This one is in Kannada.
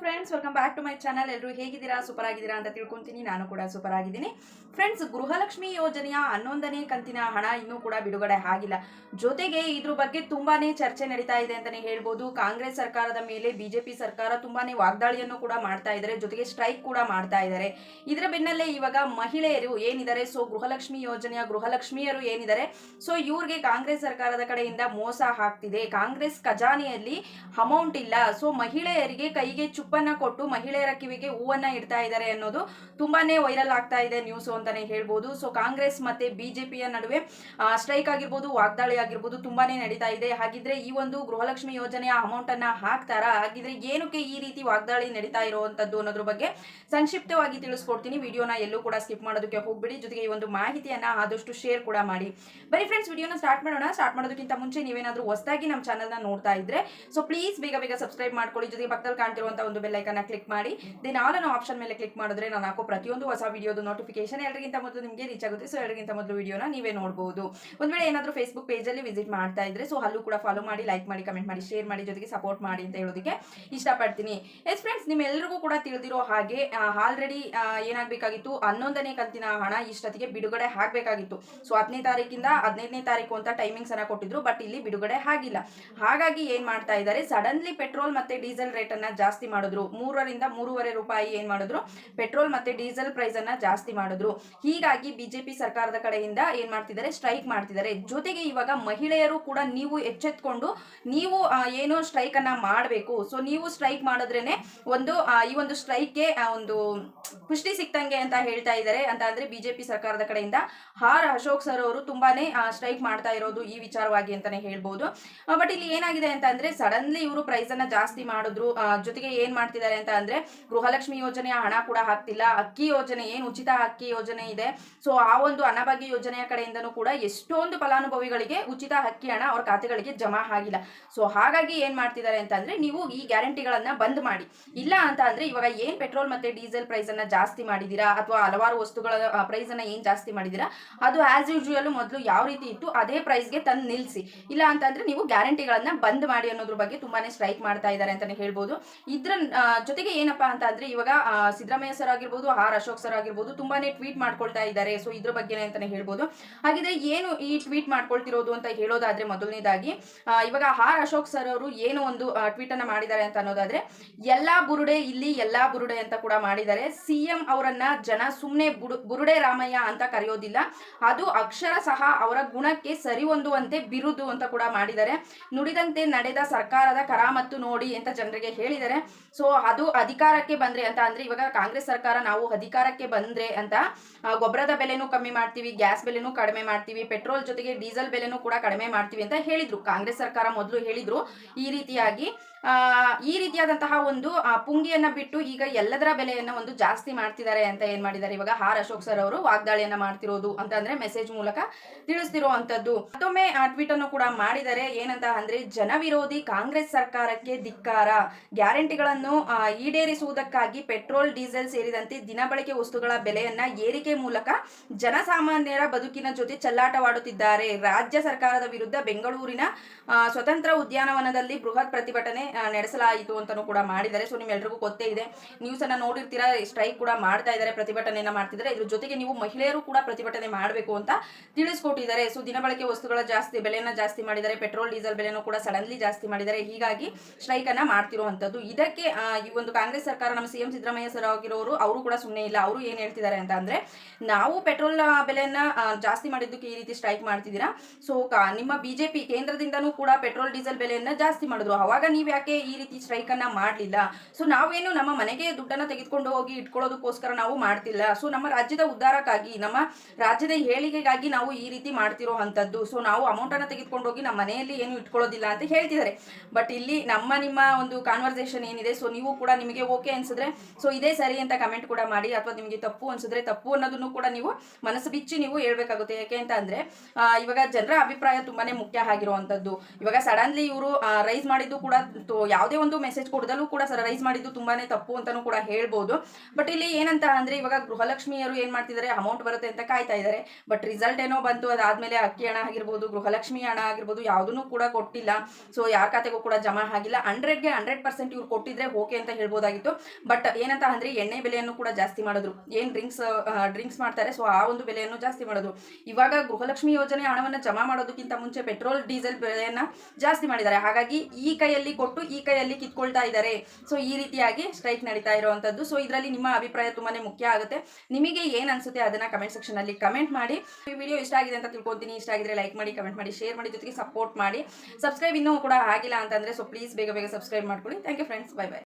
Friends welcome back to my channel ಎಲ್ಲರೂ ಹೇಗಿದ್ದೀರಾ? ಸೂಪರ್ ಆಗಿದ್ದೀರಾ ಅಂತ ತಿಳ್ಕೊಂತೀನಿ. ನಾನು ಕೂಡ ಸೂಪರ್ ಆಗಿದ್ದೀನಿ. ಫ್ರೆಂಡ್ಸ್ ಗೃಹಲಕ್ಷ್ಮಿ ಯೋಜನೆಯ ಹನ್ನೊಂದನೇ ಕಂತಿನ ಹಣ ಇನ್ನೂ ಕೂಡ ಬಿಡುಗಡೆ ಆಗಿಲ್ಲ. ಜೊತೆಗೆ ಇದ್ರ ಬಗ್ಗೆ ತುಂಬಾನೇ ಚರ್ಚೆ ನಡೀತಾ ಇದೆ ಅಂತಾನೆ ಹೇಳ್ಬೋದು. ಕಾಂಗ್ರೆಸ್ ಸರ್ಕಾರದ ಮೇಲೆ ಬಿಜೆಪಿ ಸರ್ಕಾರ ತುಂಬಾನೇ ವಾಗ್ದಾಳಿಯನ್ನು ಕೂಡ ಮಾಡ್ತಾ ಇದ್ದಾರೆ. ಜೊತೆಗೆ ಸ್ಟ್ರೈಕ್ ಕೂಡ ಮಾಡ್ತಾ ಇದ್ದಾರೆ. ಇದರ ಬೆನ್ನಲ್ಲೇ ಇವಾಗ ಮಹಿಳೆಯರು ಏನಿದ್ದಾರೆ? ಸೊ ಗೃಹಲಕ್ಷ್ಮಿ ಯೋಜನೆಯ ಗೃಹಲಕ್ಷ್ಮಿಯರು ಏನಿದ್ದಾರೆ? ಸೊ ಇವ್ರಿಗೆ ಕಾಂಗ್ರೆಸ್ ಸರ್ಕಾರದ ಕಡೆಯಿಂದ ಮೋಸ ಹಾಕ್ತಿದೆ ಕಾಂಗ್ರೆಸ್ ಖಜಾನೆಯಲ್ಲಿ ಅಮೌಂಟ್ ಇಲ್ಲ. ಸೊ ಮಹಿಳೆಯರಿಗೆ ಕೈಗೆ ಚುಪ್ಪನ್ನ ಕೊಟ್ಟು ಮಹಿಳೆಯರ ಕಿವಿಗೆ ಹೂವನ್ನ ಇಡ್ತಾ ಇದ್ದಾರೆ ಅನ್ನೋದು ತುಂಬಾನೇ ವೈರಲ್ ಆಗ್ತಾ ಇದೆ ನ್ಯೂಸ್ ಅಂತಾನೆ ಹೇಳ್ಬೋದು. ಸೊ ಕಾಂಗ್ರೆಸ್ ಮತ್ತೆ ಬಿಜೆಪಿಯ ನಡುವೆ ಸ್ಟ್ರೈಕ್ ಆಗಿರ್ಬೋದು, ವಾಗ್ದಾಳಿ ಆಗಿರ್ಬೋದು ತುಂಬಾನೇ ನಡೀತಾ ಇದೆ. ಹಾಗಿದ್ರೆ ಈ ಒಂದು ಗೃಹಲಕ್ಷ್ಮಿ ಯೋಜನೆಯ ಅಮೌಂಟ್ ಅನ್ನ ಹಾಕ್ತಾರಾ? ಹಾಗಿದ್ರೆ ಏನಕ್ಕೆ ಈ ರೀತಿ ವಾಗ್ದಾಳಿ ನಡೀತಾ ಇರುವಂತದ್ದು ಅನ್ನೋದ್ರ ಬಗ್ಗೆ ಸಂಕ್ಷಿಪ್ತವಾಗಿ ತಿಳಿಸ್ಕೊಡ್ತೀನಿ. ವಿಡಿಯೋನ ಎಲ್ಲೂ ಕೂಡ ಸ್ಕಿಪ್ ಮಾಡೋದಕ್ಕೆ ಹೋಗ್ಬಿಡಿ. ಜೊತೆಗೆ ಈ ಒಂದು ಮಾಹಿತಿಯನ್ನ ಆದಷ್ಟು ಶೇರ್ ಕೂಡ ಮಾಡಿ. ಬರೀ ಫ್ರೆಂಡ್ಸ್ ವಿಡಿಯೋನ ಸ್ಟಾರ್ಟ್ ಮಾಡೋಣ. ಸ್ಟಾರ್ಟ್ ಮಾಡೋದಕ್ಕಿಂತ ಮುಂಚೆ ನೀವೇನಾದ್ರೂ ಹೊಸದಾಗಿ ನಮ್ಮ ಚಾನಲ್ನ ನೋಡ್ತಾ ಇದ್ರೆ ಸೊ ಪ್ಲೀಸ್ ಬೇಗ ಬೇಗ ಸಬ್ಸ್ಕ್ರೈಬ್ ಮಾಡ್ಕೊಳ್ಳಿ. ಜೊತೆಗೆ ಪಕ್ಕದಲ್ಲಿ ಕಾಣ್ತಿರುವಂತ ಒಂದು ಬೆಲ್ ಐಕನ್ ಕ್ಲಿಕ್ ಮಾಡಿ. ದೆನ್ ಆಲ್ ಅನ್ನೋ ಆಪ್ಷನ್ ಮೇಲೆ ಕ್ಲಿಕ್ ಮಾಡಿದ್ರೆ ನಾನು ಹಾಕೋ ಪ್ರತಿಯೊಂದು ಹೊಸ ವಿಡಿಯೋದು ನೋಟಿಫಿಕೇಶನ್ ಎಲ್ಲರಿಗಿಂತ ಮೊದಲು ನಿಮಗೆ ರೀಚ್ ಆಗುತ್ತೆ. ಸೊ ಎಲ್ಲರಿಗಿಂತ ಮೊದಲು ವಿಡಿಯೋನ ನೀವೇ ನೋಡಬಹುದು ಒಂದ್ ವೇಳೆ ಏನಾದರೂ ಫೇಸ್ಬುಕ್ ಪೇಜಲ್ಲಿ ವಿಸಿಟ್ ಮಾಡ್ತಾ ಇದ್ರೆ ಸೊ ಅಲ್ಲೂ ಕೂಡ ಫಾಲೋ ಮಾಡಿ ಲೈಕ್ ಮಾಡಿ ಕಮೆಂಟ್ ಮಾಡಿ ಶೇರ್ ಮಾಡಿ, ಜೊತೆಗೆ ಸಪೋರ್ಟ್ ಮಾಡಿ ಅಂತ ಹೇಳೋದಕ್ಕೆ ಇಷ್ಟಪಡ್ತೀನಿ. ಎಸ್ ಫ್ರೆಂಡ್ಸ್ ನಿಮ್ಮೆಲ್ಲರಿಗೂ ಕೂಡ ತಿಳಿದಿರೋ ಹಾಗೆ ಆಲ್ರೆಡಿ ಏನಾಗಬೇಕಾಗಿತ್ತು? ಹನ್ನೊಂದನೇ ಕಂತಿನ ಹಣ ಇಷ್ಟೊತ್ತಿಗೆ ಬಿಡುಗಡೆ ಆಗಬೇಕಾಗಿತ್ತು. ಸೊ ಹತ್ತನೇ ತಾರೀಕಿಂದ ಹದಿನೈದನೇ ತಾರೀಕು ಅಂತ ಟೈಮಿಂಗ್ಸ್ ಅನ್ನ ಕೊಟ್ಟಿದ್ರು ಬಟ್ ಇಲ್ಲಿ ಬಿಡುಗಡೆ ಆಗಿಲ್ಲ. ಹಾಗಾಗಿ ಏನ್ ಮಾಡ್ತಾ ಇದ್ದಾರೆ? ಸಡನ್ಲಿ ಪೆಟ್ರೋಲ್ ಮತ್ತೆ ಡೀಸೆಲ್ ರೇಟ್ ಅನ್ನ ಜಾಸ್ತಿ ಮಾಡಿದ್ರು. ಮೂರರಿಂದ ಮೂರುವರೆ ರೂಪಾಯಿ ಏನ್ ಮಾಡಿದ್ರು? ಪೆಟ್ರೋಲ್ ಮತ್ತೆ ಡೀಸೆಲ್ ಪ್ರೈಸ್ ಅನ್ನ ಜಾಸ್ತಿ ಮಾಡಿದ್ರು. ಹೀಗಾಗಿ ಬಿಜೆಪಿ ಸರ್ಕಾರದ ಕಡೆಯಿಂದ ಏನ್ ಮಾಡ್ತಿದ್ದಾರೆ? ಸ್ಟ್ರೈಕ್ ಮಾಡ್ತಿದ್ದಾರೆ. ಜೊತೆಗೆ ಇವಾಗ ಮಹಿಳೆಯರು ಕೂಡ ನೀವು ಎಚ್ಚೆತ್ಕೊಂಡು ನೀವು ಏನೋ ಸ್ಟ್ರೈಕ್ ಅನ್ನ ಮಾಡಬೇಕು. ಸೊ ನೀವು ಸ್ಟ್ರೈಕ್ ಮಾಡಿದ್ರೇನೆ ಒಂದು ಈ ಒಂದು ಸ್ಟ್ರೈಕ್ಗೆ ಒಂದು ಪುಷ್ಟಿ ಸಿಕ್ತಂಗೆ ಅಂತ ಹೇಳ್ತಾ ಇದ್ದಾರೆ. ಅಂತ ಅಂದ್ರೆ ಬಿಜೆಪಿ ಸರ್ಕಾರದ ಕಡೆಯಿಂದ ಆರ್ ಅಶೋಕ್ ಸರ್ ಅವರು ತುಂಬಾನೇ ಸ್ಟ್ರೈಕ್ ಮಾಡ್ತಾ ಇರೋದು ಈ ವಿಚಾರವಾಗಿ ಅಂತಾನೆ ಹೇಳ್ಬೋದು. ಬಟ್ ಇಲ್ಲಿ ಏನಾಗಿದೆ ಅಂತ ಅಂದ್ರೆ ಸಡನ್ಲಿ ಇವರು ಪ್ರೈಸ್ ಅನ್ನ ಜಾಸ್ತಿ ಮಾಡಿದ್ರು. ಜೊತೆಗೆ ಏನ್ ಮಾಡ್ತಿದ್ದಾರೆ ಅಂತ ಅಂದ್ರೆ ಗೃಹಲಕ್ಷ್ಮಿ ಯೋಜನೆಯ ಹಣ ಕೂಡ ಹಾಕ್ತಿಲ್ಲ, ಅಕ್ಕಿ ಯೋಜನೆ, ಏನ್ ಉಚಿತ ಅಕ್ಕಿ ಯೋಜನೆ ಇದೆ. ಸೊ ಆ ಒಂದು ಅನ್ನಭಾಗ್ಯ ಯೋಜನೆಯ ಕಡೆಯಿಂದನು ಕೂಡ ಎಷ್ಟೊಂದು ಫಲಾನುಭವಿಗಳಿಗೆ ಉಚಿತ ಅಕ್ಕಿ ಹಣ ಅವ್ರ ಖಾತೆಗಳಿಗೆ ಜಮಾ ಆಗಿಲ್ಲ. ಸೊ ಹಾಗಾಗಿ ಏನ್ ಮಾಡ್ತಿದ್ದಾರೆ ಅಂತ ಅಂದ್ರೆ ನೀವು ಈ ಗ್ಯಾರಂಟಿಗಳನ್ನ ಬಂದ್ ಮಾಡಿ. ಇಲ್ಲ ಅಂತ ಅಂದ್ರೆ ಇವಾಗ ಏನ್ ಪೆಟ್ರೋಲ್ ಮತ್ತೆ ಡೀಸೆಲ್ ಪ್ರೈಸ್ ಅನ್ನ ಜಾಸ್ತಿ ಮಾಡಿದೀರಾ ಅಥವಾ ಹಲವಾರು ವಸ್ತುಗಳ ಪ್ರೈಸ್ ಅನ್ನ ಏನ್ ಜಾಸ್ತಿ ಮಾಡಿದೀರಾ, ಅದು ಆಸ್ ಯೂಶುವಲ್ ಮೊದಲು ಯಾವ ರೀತಿ ಇತ್ತು ಅದೇ ಪ್ರೈಸ್ಗೆ ತಂದು ನಿಲ್ಸಿ. ಇಲ್ಲ ಅಂತಂದ್ರೆ ನೀವು ಗ್ಯಾರಂಟಿಗಳನ್ನ ಬಂದ್ ಮಾಡಿ ಅನ್ನೋದ್ರ ಬಗ್ಗೆ ತುಂಬಾನೇ ಸ್ಟ್ರೈಕ್ ಮಾಡ್ತಾ ಇದ್ದಾರೆ ಅಂತಾನೆ ಹೇಳ್ಬೋದು. ಇದ್ರ ಜೊತೆಗೆ ಏನಪ್ಪಾ ಅಂತ ಅಂದ್ರೆ ಇವಾಗ ಸಿದ್ದರಾಮಯ್ಯ ಸರ್ ಆಗಿರ್ಬೋದು, ಆರ್ ಅಶೋಕ್ ಸರ್ ಆಗಿರ್ಬೋದು ತುಂಬಾನೇ ಟ್ವೀಟ್ ಮಾಡ್ಕೊಳ್ತಾ ಇದ್ದಾರೆ. ಸೊ ಇದ್ರ ಬಗ್ಗೆನೇ ಅಂತಾನೆ ಹೇಳ್ಬೋದು. ಹಾಗಿದ್ರೆ ಏನು ಈ ಟ್ವೀಟ್ ಮಾಡ್ಕೊಳ್ತಿರೋದು ಅಂತ ಹೇಳೋದಾದ್ರೆ ಮೊದಲನೇದಾಗಿ ಇವಾಗ ಆರ್ ಅಶೋಕ್ ಸರ್ ಅವರು ಏನು ಒಂದು ಟ್ವೀಟ್ ಅನ್ನ ಮಾಡಿದ್ದಾರೆ ಅಂತ ಅನ್ನೋದಾದ್ರೆ, ಎಲ್ಲಾ ಬುರುಡೆ ಇಲ್ಲಿ, ಎಲ್ಲಾ ಬುರುಡೆ ಅಂತ ಕೂಡ ಮಾಡಿದ್ದಾರೆ. ಸಿಎಂ ಅವರನ್ನ ಜನ ಸುಮ್ಮನೆ ಬುರುಡೆ ರಾಮಯ್ಯ ಅಂತ ಕರೆಯೋದಿಲ್ಲ. ಅದು ಅಕ್ಷರ ಸಹ ಅವರ ಗುಣಕ್ಕೆ ಸರಿ ಹೊಂದುವಂತೆ ಬಿರುದು ಅಂತ ಕೂಡ ಮಾಡಿದ್ದಾರೆ. ನುಡಿದಂತೆ ನಡೆದ ಸರ್ಕಾರದ ಕರಾಮತ್ತು ನೋಡಿ ಅಂತ ಜನರಿಗೆ ಹೇಳಿದ್ದಾರೆ. ಸೊ ಅದು ಅಧಿಕಾರಕ್ಕೆ ಬಂದ್ರೆ ಅಂತ ಅಂದ್ರೆ ಇವಾಗ ಕಾಂಗ್ರೆಸ್ ಸರ್ಕಾರ ನಾವು ಅಧಿಕಾರಕ್ಕೆ ಬಂದ್ರೆ ಅಂತ ಗೊಬ್ಬರದ ಬೆಲೆನೂ ಕಮ್ಮಿ ಮಾಡ್ತೀವಿ, ಗ್ಯಾಸ್ ಬೆಲೆನೂ ಕಡಿಮೆ ಮಾಡ್ತೀವಿ, ಪೆಟ್ರೋಲ್ ಜೊತೆಗೆ ಡೀಸೆಲ್ ಬೆಲೆನೂ ಕೂಡ ಕಡಿಮೆ ಮಾಡ್ತೀವಿ ಅಂತ ಹೇಳಿದ್ರು. ಕಾಂಗ್ರೆಸ್ ಸರ್ಕಾರ ಮೊದಲು ಹೇಳಿದ್ರು ಈ ರೀತಿಯಾಗಿ. ಈ ರೀತಿಯಾದಂತಹ ಒಂದು ಪುಂಗಿಯನ್ನ ಬಿಟ್ಟು ಈಗ ಎಲ್ಲದರ ಬೆಲೆಯನ್ನ ಒಂದು ಜಾಸ್ತಿ ಮಾಡ್ತಿದ್ದಾರೆ ಅಂತ ಏನ್ ಮಾಡಿದ್ದಾರೆ? ಇವಾಗ ಹಾರ್ ಅಶೋಕ್ ಸರ್ ಅವರು ವಾಗ್ದಾಳಿಯನ್ನ ಮಾಡ್ತಿರೋದು ಅಂತ ಅಂದ್ರೆ ಮೆಸೇಜ್ ಮೂಲಕ ತಿಳಿಸ್ತಿರುವಂತದ್ದು. ಮತ್ತೊಮ್ಮೆ ಟ್ವೀಟ್ ಅನ್ನು ಕೂಡ ಮಾಡಿದ್ದಾರೆ ಏನಂತ ಅಂದ್ರೆ, ಜನವಿರೋಧಿ ಕಾಂಗ್ರೆಸ್ ಸರ್ಕಾರಕ್ಕೆ ಧಿಕ್ಕಾರ. ಗ್ಯಾರಂಟಿಗಳನ್ನು ಈಡೇರಿಸುವುದಕ್ಕಾಗಿ ಪೆಟ್ರೋಲ್, ಡೀಸೆಲ್ ಸೇರಿದಂತೆ ದಿನಬಳಕೆ ವಸ್ತುಗಳ ಬೆಲೆಯನ್ನ ಏರಿಕೆ ಮೂಲಕ ಜನಸಾಮಾನ್ಯರ ಬದುಕಿನ ಜೊತೆ ಚಲ್ಲಾಟವಾಡುತ್ತಿದ್ದಾರೆ. ರಾಜ್ಯ ಸರ್ಕಾರದ ವಿರುದ್ಧ ಬೆಂಗಳೂರಿನ ಸ್ವತಂತ್ರ ಉದ್ಯಾನವನದಲ್ಲಿ ಬೃಹತ್ ಪ್ರತಿಭಟನೆ ನಡೆಸಲಾಯಿತು ಅಂತಾನೂ ಕೂಡ ಮಾಡಿದ್ದಾರೆ. ಸೊ ನಿಮ್ಮೆಲ್ರಿಗೂ ಗೊತ್ತೇ ಇದೆ. ನ್ಯೂಸ್ ಅನ್ನ ನೋಡಿರ್ತೀರಾ? ಸ್ಟ್ರೈಕ್ ಕೂಡ ಮಾಡ್ತಾ ಇದ್ದಾರೆ, ಪ್ರತಿಭಟನೆಯನ್ನ ಮಾಡ್ತಿದ್ದಾರೆ. ಇದ್ರ ಜೊತೆಗೆ ನೀವು ಮಹಿಳೆಯರು ಕೂಡ ಪ್ರತಿಭಟನೆ ಮಾಡಬೇಕು ಅಂತ ತಿಳಿಸ್ಕೊಟ್ಟಿದ್ದಾರೆ. ಸೊ ದಿನಬಳಕೆ ವಸ್ತುಗಳ ಜಾಸ್ತಿ, ಬೆಲೆಯನ್ನ ಜಾಸ್ತಿ ಮಾಡಿದ್ದಾರೆ. ಪೆಟ್ರೋಲ್ ಡೀಸೆಲ್ ಬೆಲೆನೂ ಕೂಡ ಸಡನ್ಲಿ ಜಾಸ್ತಿ ಮಾಡಿದ್ದಾರೆ. ಹೀಗಾಗಿ ಸ್ಟ್ರೈಕ್ ಅನ್ನ ಮಾಡ್ತಿರುವಂತದ್ದು ಇದಕ್ಕೆ ಈ ಒಂದು ಕಾಂಗ್ರೆಸ್ ಸರ್ಕಾರ ನಮ್ಮ ಸಿಎಂ ಸಿದ್ದರಾಮಯ್ಯ ಸರ್ ಆಗಿರೋರು, ಅವರು ಕೂಡ ಸುಮ್ಮನೆ ಇಲ್ಲ. ಅವರು ಏನ್ ಹೇಳ್ತಿದ್ದಾರೆ ಅಂತ ಅಂದ್ರೆ, ನಾವು ಪೆಟ್ರೋಲ್ ಬೆಲೆಯನ್ನ ಜಾಸ್ತಿ ಮಾಡಿದ್ದಕ್ಕೆ ಈ ರೀತಿ ಸ್ಟ್ರೈಕ್ ಮಾಡ್ತಿದ್ದೀರಾ? ಸೊ ನಿಮ್ಮ ಬಿಜೆಪಿ ಕೇಂದ್ರದಿಂದನೂ ಕೂಡ ಪೆಟ್ರೋಲ್ ಡೀಸೆಲ್ ಬೆಲೆಯನ್ನ ಜಾಸ್ತಿ ಮಾಡಿದ್ರು. ಅವಾಗ ನೀವ್ ಈ ರೀತಿ ಸ್ಟ್ರೈಕ್ ಅನ್ನ ಮಾಡಲಿಲ್ಲ. ಸೊ ನಾವೇನು ನಮ್ಮ ಮನೆಗೆ ದುಡ್ಡನ್ನ ತೆಗೆದುಕೊಂಡು ಹೋಗಿ ಇಟ್ಕೊಳ್ಳೋದಕ್ಕೋಸ್ಕರ ನಾವು ಮಾಡ್ತಿಲ್ಲ. ಸೊ ನಮ್ಮ ರಾಜ್ಯದ ಉದ್ಧಾರಕ್ಕಾಗಿ, ನಮ್ಮ ರಾಜ್ಯದ ಹೇಳಿಕೆಗಾಗಿ ನಾವು ಈ ರೀತಿ ಮಾಡ್ತಿರೋ ಅಂಥದ್ದು. ಸೊ ನಾವು ಅಮೌಂಟ್ ಅನ್ನ ತೆಗೆದುಕೊಂಡು ಹೋಗಿ ನಮ್ಮ ಮನೆಯಲ್ಲಿ ಏನು ಇಟ್ಕೊಳ್ಳೋದಿಲ್ಲ ಅಂತ ಹೇಳ್ತಿದ್ದಾರೆ. ಬಟ್ ಇಲ್ಲಿ ನಮ್ಮ, ನಿಮ್ಮ ಒಂದು ಕಾನ್ವರ್ಸೇಷನ್ ಏನಿದೆ ಸೊ ನೀವು ಕೂಡ ನಿಮಗೆ ಓಕೆ ಅನ್ಸಿದ್ರೆ ಸೊ ಇದೇ ಸರಿ ಅಂತ ಕಮೆಂಟ್ ಕೂಡ ಮಾಡಿ, ಅಥವಾ ನಿಮಗೆ ತಪ್ಪು ಅನ್ಸಿದ್ರೆ ತಪ್ಪು ಅನ್ನೋದನ್ನು ಕೂಡ ನೀವು ಮನಸ್ಸು ಬಿಚ್ಚಿ ನೀವು ಹೇಳ್ಬೇಕಾಗುತ್ತೆ. ಯಾಕೆ ಅಂತ ಅಂದ್ರೆ ಇವಾಗ ಜನರ ಅಭಿಪ್ರಾಯ ತುಂಬಾನೇ ಮುಖ್ಯ ಆಗಿರುವಂತದ್ದು ಇವಾಗ ಸಡನ್ಲಿ ಇವರು ರೈಸ್ ಮಾಡಿದ್ದು ಕೂಡ ಯಾವುದೇ ಒಂದು ಮೆಸೇಜ್ ಕೊಡದಲ್ಲೂ ಕೂಡ ಸರರೈಸ್ ಮಾಡಿದ್ದು ತುಂಬಾನೇ ತಪ್ಪು ಅಂತಾನೂ ಕೂಡ ಹೇಳ್ಬೋದು. ಬಟ್ ಇಲ್ಲಿ ಏನಂತ ಅಂದ್ರೆ ಇವಾಗ ಗೃಹಲಕ್ಷ್ಮಿಯರು ಏನ್ ಮಾಡ್ತಿದ್ದಾರೆ ಅಮೌಂಟ್ ಬರುತ್ತೆ ಅಂತ ಕಾಯ್ತಾ ಇದ್ದಾರೆ. ಬಟ್ ರಿಸಲ್ಟ್ ಏನೋ ಬಂತು, ಅದಾದ್ಮೇಲೆ ಅಕ್ಕಿ ಹಣ ಆಗಿರ್ಬೋದು, ಗೃಹಲಕ್ಷ್ಮಿ ಹಣ ಆಗಿರ್ಬೋದು, ಯಾವುದನ್ನು ಕೂಡ ಕೊಟ್ಟಿಲ್ಲ. ಸೊ ಯಾರ ಖಾತೆಗೂ ಕೂಡ ಜಮಾ ಆಗಿಲ್ಲ. ಹಂಡ್ರೆಡ್ಗೆ ಹಂಡ್ರೆಡ್ ಪರ್ಸೆಂಟ್ ಇವ್ರು ಕೊಟ್ಟಿದ್ರೆ ಓಕೆ ಅಂತ ಹೇಳ್ಬೋದಾಗಿತ್ತು. ಬಟ್ ಏನಂತ ಅಂದ್ರೆ ಎಣ್ಣೆ ಬೆಲೆಯನ್ನು ಕೂಡ ಜಾಸ್ತಿ ಮಾಡಿದ್ರು. ಏನ್ ಡ್ರಿಂಕ್ಸ್ ಡ್ರಿಂಕ್ಸ್ ಮಾಡ್ತಾರೆ ಸೊ ಆ ಒಂದು ಬೆಲೆಯನ್ನು ಜಾಸ್ತಿ ಮಾಡೋದು ಇವಾಗ ಗೃಹಲಕ್ಷ್ಮಿ ಯೋಜನೆ ಹಣವನ್ನು ಜಮಾ ಮಾಡೋದಕ್ಕಿಂತ ಮುಂಚೆ ಪೆಟ್ರೋಲ್ ಡೀಸೆಲ್ ಬೆಲೆಯನ್ನ ಜಾಸ್ತಿ ಮಾಡಿದ್ದಾರೆ. ಹಾಗಾಗಿ ಈ ಕೈಯಲ್ಲಿ ಈ ಕೈಯಲ್ಲಿ ಕಿತ್ಕೊಳ್ತಾ ಇದ್ದಾರೆ. ಸೊ ಈ ರೀತಿಯಾಗಿ ಸ್ಟ್ರೈಕ್ ನಡೀತಾ ಇರುವಂತದ್ದು. ಸೊ ಇದರಲ್ಲಿ ನಿಮ್ಮ ಅಭಿಪ್ರಾಯ ತುಂಬಾನೇ ಮುಖ್ಯ ಆಗುತ್ತೆ. ನಿಮಗೆ ಏನ್ ಅನ್ಸುತ್ತೆ ಅದನ್ನ ಕಮೆಂಟ್ ಸೆಕ್ಷನ್ ಅಲ್ಲಿ ಕಮೆಂಟ್ ಮಾಡಿ. ಈ ವಿಡಿಯೋ ಇಷ್ಟ ಆಗಿದೆ ಅಂತ ತಿಳ್ಕೊಂತೀನಿ. ಇಷ್ಟ ಆಗಿದ್ರೆ ಲೈಕ್ ಮಾಡಿ ಕಮೆಂಟ್ ಮಾಡಿ ಶೇರ್ ಮಾಡಿ, ಜೊತೆಗೆ ಸಪೋರ್ಟ್ ಮಾಡಿ. ಸಬ್ಸ್ಕ್ರೈಬ್ ಇನ್ನೂ ಕೂಡ ಆಗಿಲ್ಲ ಅಂತಂದ್ರೆ ಸೊ ಪ್ಲೀಸ್ ಬೇಗ ಬೇಗ ಸಬ್ಸ್ಕ್ರೈಬ್ ಮಾಡ್ಕೊಳ್ಳಿ. Thank you friends bye bye